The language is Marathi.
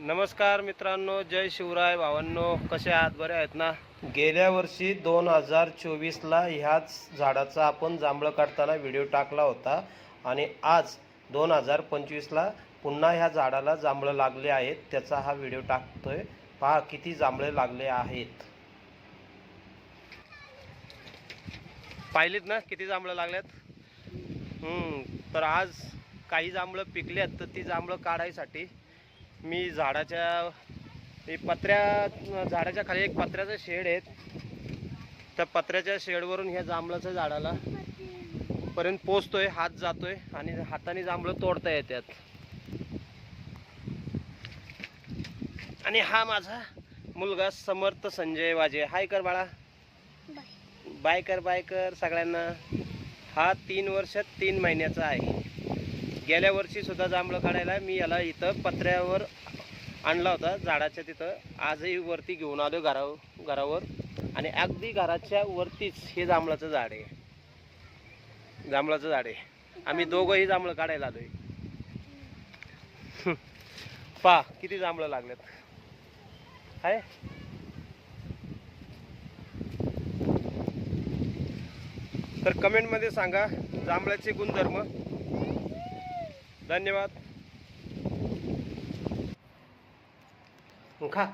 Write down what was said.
नमस्कार मित्रांनो जय शिवराय भावांनो कसे आहात? बरे आहेत ना? गेल्या वर्षी दोन हजार चोवीसला ह्याच झाडाचा आपण जांभळं काढताना व्हिडिओ टाकला होता आणि आज दोन हजार पंचवीसला पुन्हा ह्या झाडाला जांभळं लागले आहेत. त्याचा हा व्हिडिओ टाकतोय. पहा किती जांभळे लागले आहेत. पाहिलीत ना किती जांभळं लागल्यात? हम्म, तर आज काही जांभळं पिकल्यात तर ती जांभळं काढायसाठी मी झाडाच्या पत्र्या झाडाच्या खाली एक पत्र्याचं शेड आहे त्या पत्र्याच्या शेडवरून ह्या जांभळाच्या झाडाला पर्यंत पोचतोय हात जातोय आणि हाताने जांभळं तोडता येतात. आणि हा माझा मुलगा समर्थ संजय वाजे. हाय कर बाळा. बाय. कर बाय कर सगळ्यांना. हा तीन वर्ष तीन महिन्याचा आहे. गेल्या वर्षी सुद्धा जांभळं काढायला मी याला इथं पत्र्यावर आणला होता झाडाच्या तिथं. आजही वरती घेऊन आलो घरावर घरावर. आणि अगदी घराच्या वरतीच हे जांभळाचं झाड आहे. जांभळाचं झाड आहे. आम्ही दोघंही जांभळं काढायला आलोय. पा किती जांभळं लागलेत आहे तर कमेंटमध्ये सांगा जांभळाचे गुणधर्म. धन्यवाद. खा.